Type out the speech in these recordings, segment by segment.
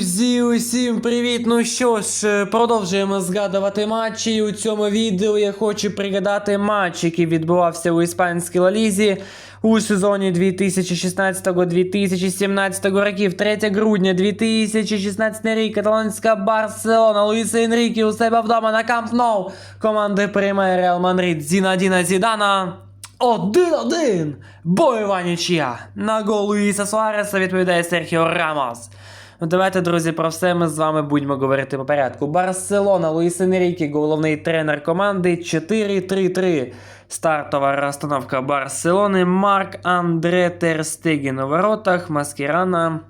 Друзі, усім привіт! Ну що ж, е, продовжуємо згадувати матчі. У цьому відео я хочу пригадати матч, який відбувався у іспанській лалізі у сезоні 2016-2017 років. 3 грудня 2016 рік. Каталонська Барселона. Луїса Енрікі у себе вдома на Камп Ноу. Команди приймає Реал Мадрид Зінадіна Зідана. 1-1! Бойова нічия! На гол Луїса Суареса відповідає Серхіо Рамос. Ну, давайте, друзі, про все ми з вами будемо говорити по порядку. Барселона, Луїс Енрікі, головний тренер команди 4-3-3. Стартова розстановка Барселони. Марк Андре Терстеген у воротах, Маскірана.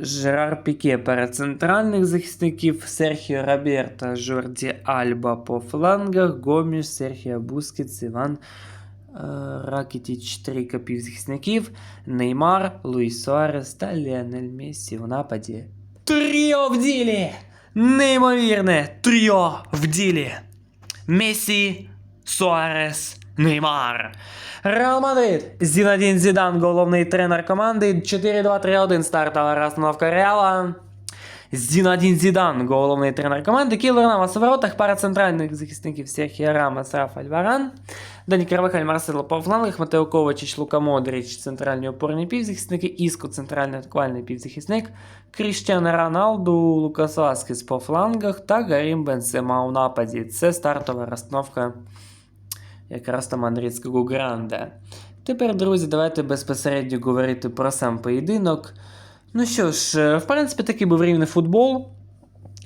Жерар Піке перед центральних захисників, Серхіо Роберта, Жорді Альба по флангах, Гоміш, Серхіо Бускетс, Іван Ракітіч, трійка півзахисників, Неймар, Луїс Суарес та Ліонель Мессі в нападі. Тріо в ділі! Неймовірне тріо в ділі! Мессі, Суарес, Неймар. Реал Мадрид. Зінадін Зідан, головний тренер команди. 4-2-3-1 стартова розстановка Реала. Зінадін Зідан, головний тренер команди. Кілер Намас у воротах, пара центральних захисників Серхіо Рамос, Рафаль Варан. Дані Карвахаль, Марсело по флангах, Матео Ковачич, Лука Модріч, центральні опорні півзахисники, Іско, центральний атакувальний півзахисник, Кріштіано Роналду, Лукас Васкес по флангах та Гарім Бенсема у нападі. Це стартова розстановка якраз там Мадридського Гранде. Тепер, друзі, давайте безпосередньо говорити про сам поєдинок. Ну що ж, е, в принципі, такий був рівний футбол.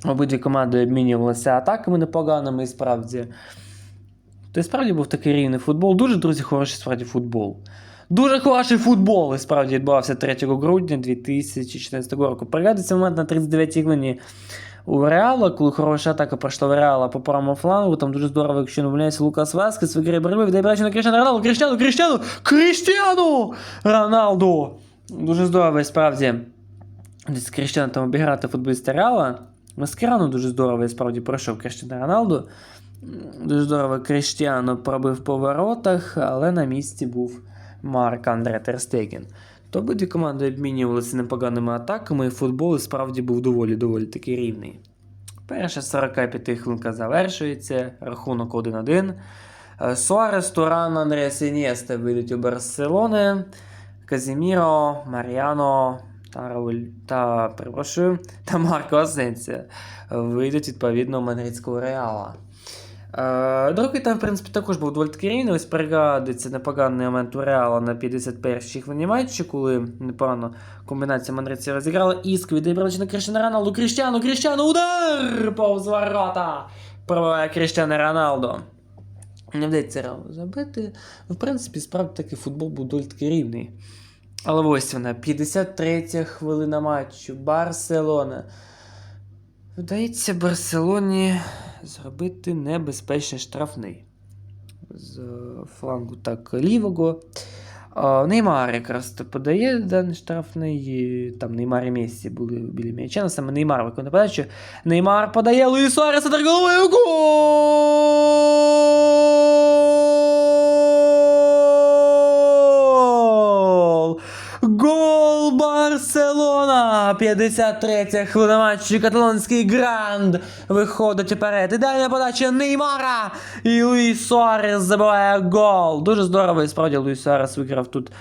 Обидві команди обмінювалися атаками непоганими і справді. То і справді був такий рівний футбол. Дуже, друзі, хороший справді футбол. Дуже хороший футбол і справді відбувався 3 грудня 2014 року. Пригадується момент на 39-й хвилині у Реала, коли хороша атака пройшла в Реала по правому флангу, там дуже здорово, якщо не помиляюся, Лукас Васкес виграє боротьби, віддає на Кріштіану Роналду, Кріштіану, Кріштіану, Кріштіану Роналду! Дуже здорово, і справді. Десь Кріштіану там обіграти футболіста Реала. Маскирану дуже здорово, і справді пройшов Кріштіану Роналду. Дуже здорово Кріштіану пробив по воротах, але на місці був Марк Андре Терстеген. То обидві команди обмінювалися непоганими атаками, і футбол справді був доволі-доволі таки рівний. Перша 45 хвилинка завершується, рахунок 1-1. Е, Суарес, Туран, Андреас Інєста вийдуть у Барселони. Казіміро, Маріано та Рауль та, перепрошую, та Марко Асенсія вийдуть відповідно Мадридського Реала. Е, Другий там, в принципі, також був доволі таки рівний. Ось пригадується непоганий момент у Реала на 51-й хвилині матчі, коли непогано комбінація Мандридці розіграла. Іск відібрали на Кріштіану Роналду. Кріштіану, Кріштіану, удар! Повз ворота! Пробиває Кріштіану Роналдо. Не вдається забити. В принципі, справді таки футбол був доволі таки рівний. Але ось вона, 53 хвилина матчу. Барселона. Вдається Барселоні зробити небезпечний штрафний. З флангу так лівого. Неймар якраз то подає даний штрафний. Там Неймар і Мессі були біля м'яча. Саме Неймар виконує подачу. Неймар подає Луїс Суарес удар головою. Гол! Барселона! 53 хвилина матчу. Каталонський гранд виходить уперед. Ідеальна подача Неймара. І Луїс Суарес забиває гол. Дуже здорово. І справді Луїс Суарес виграв тут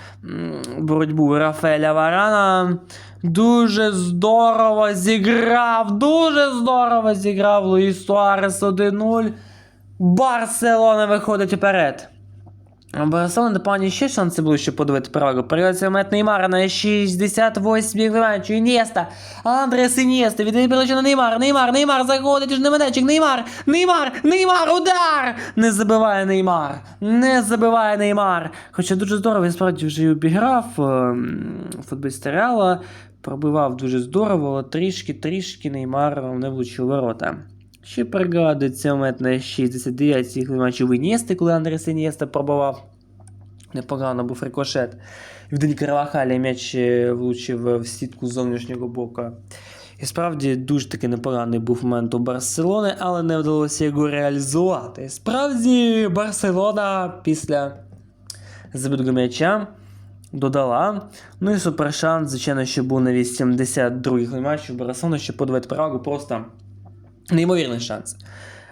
боротьбу Рафаеля Варана. Дуже здорово зіграв. Дуже здорово зіграв Луїс Суарес 1-0. Барселона виходить уперед. Барселона непогані ще шанси були, щоб подивити перевагу. Передався момент Неймара на 68 матчу. Інєста. Андрес Інєста. Віддає передачу на Неймар. Неймар, Неймар заходить ж на медачик. Неймар, Неймар, Неймар, удар! Не забиває Неймар. Не забиває Неймар. Хоча дуже здорово, він справді вже обіграв ем, футболіста Реала. Пробивав дуже здорово, але трішки-трішки Неймар не влучив ворота. Ще пригадується момент на 69-й матчі в коли Андрес Інєста пробував. Непогано був рикошет. В Дені Карвахалі м'яч е, влучив в сітку зовнішнього боку. І справді дуже таки непоганий був момент у Барселони, але не вдалося його реалізувати. Справді, Барселона після забитого м'яча додала. Ну і супершанс, звичайно, що був на 82-й матчі у Барселони, щоб подавати перевагу просто неймовірний шанс.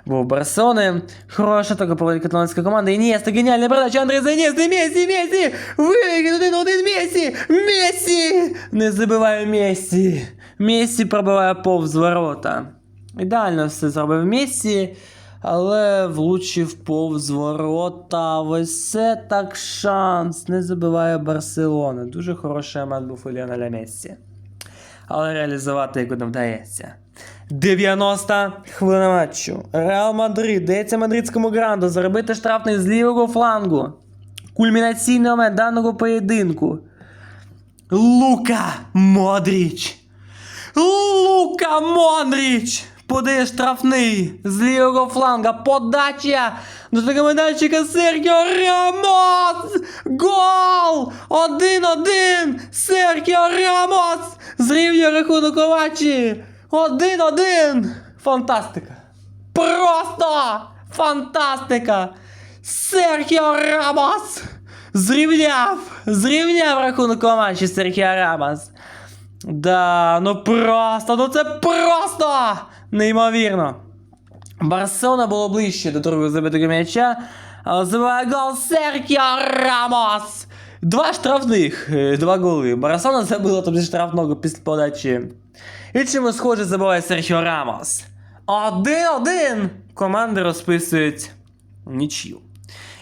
У Барселони хороша така проводить каталонська команда. Інєста, геніальна передача, Андрей Занєсти, Месі, Месі! Вигід один один Месі! Месі! Не забиває Месі! Месі пробиває повз ворота. Ідеально все зробив Месі, але влучив повз ворота. Ось це так шанс. Не забиває Барселона. Дуже хороший момент був у Ліонеля Месі. Але реалізувати його не вдається. 90 хвилина матчу. Реал Мадрид дається мадридському гранду заробити штрафний з лівого флангу. Кульмінаційний момент даного поєдинку. Лука Модріч. Лука Модріч! Подає штрафний з лівого фланга. Подача до такого майданчика Серхіо Рамос! Гол! Один-один! Серхіо Рамос! Зрівнює рахунок у матчі! Один-один! Фантастика! Просто фантастика! Серхіо Рамос! Зрівняв! Зрівняв рахунок у матчі Серхіо Рамос! Да, ну просто, ну це просто неймовірно. Барселона було ближче до другого забитого м'яча, але Серхіо Рамос. Два штрафних, е, два голи. Барселона забила тобі штрафного після подачі. І чому схоже забиває Серхіо Рамос. Один-один. Команди розписують нічию.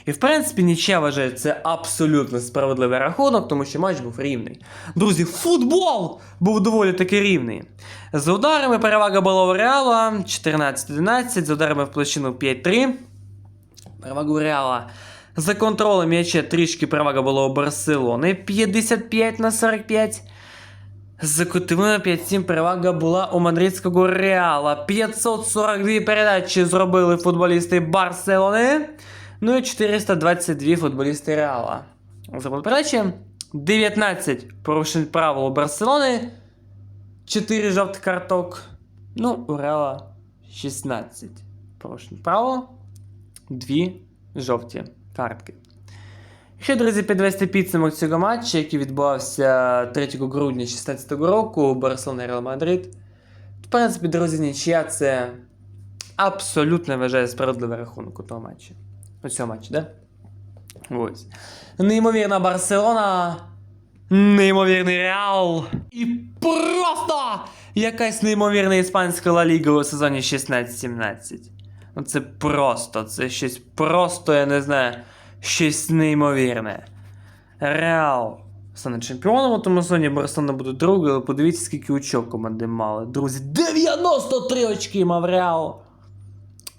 І в принципі нічия вважається абсолютно справедливий рахунок, тому що матч був рівний. Друзі, футбол був доволі таки рівний. За ударами перевага була у Реала 14-11, за ударами в площину 5-3. Перевага у Реала. За контролем м'яча трішки перевага була у Барселони 55 на 45. За кутовими 5-7 перевага була у мадридського Реала. 542 передачі зробили футболісти Барселони. Ну і 422 футболісти Реала. Зробили передачі. 19 порушень правил у Барселони. 4 жовтих карток. Ну, у Реала 16 порушень правил. 2 жовті картки. Якщо, друзі, підвести підсумок цього матчу, який відбувався 3 грудня 2016 року Барселона Реал Мадрид, в принципі, друзі, нічия це абсолютно вважає справедливий рахунок у того матчі. У цьому матчі, да? Ось. Неймовірна Барселона. Неймовірний Реал. І просто якась неймовірна іспанська Ла Ліга у сезоні 16-17. Ну це просто, це щось просто, я не знаю, щось неймовірне. Реал стане чемпіоном у тому сезоні, Барселона буде другою, але подивіться, скільки очок команди мали. Друзі, 93 очки мав Реал.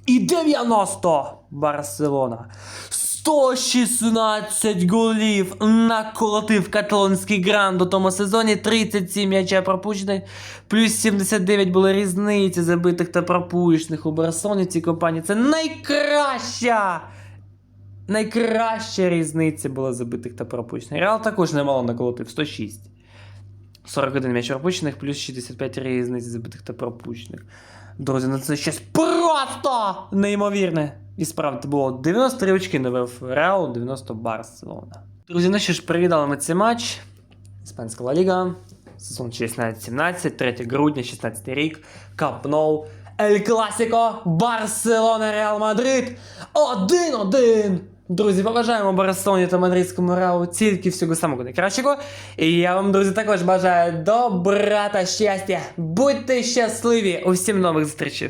І 90 Барселона. 116 голів наколотив каталонський гранд у тому сезоні. 37 м'яча пропущених, плюс 79 були різниці забитих та пропущених у Барселоні цій компанії. Це найкраща! Найкраща різниця була забитих та пропущених. Реал також немало наколотив 106. 41 м'яч пропущених, плюс 65 різниць забитих та пропущених. Друзі, ну це щось просто неймовірне. І справді було 93 очки навев Реал, 90 Барселона. Друзі, ну що ж, привітали ми цей матч. Іспанська Ла Ліга. Сезон 16-17, 3 грудня, 16 рік. Кап. Ель Класіко, Барселона, Реал Мадрид. 1-1. Друзі, побажаємо Барселоні та Мадридському Реалу тільки всього самого найкращого. І я вам, друзі, також бажаю добра та щастя. Будьте щасливі! Усім нових зустрічей!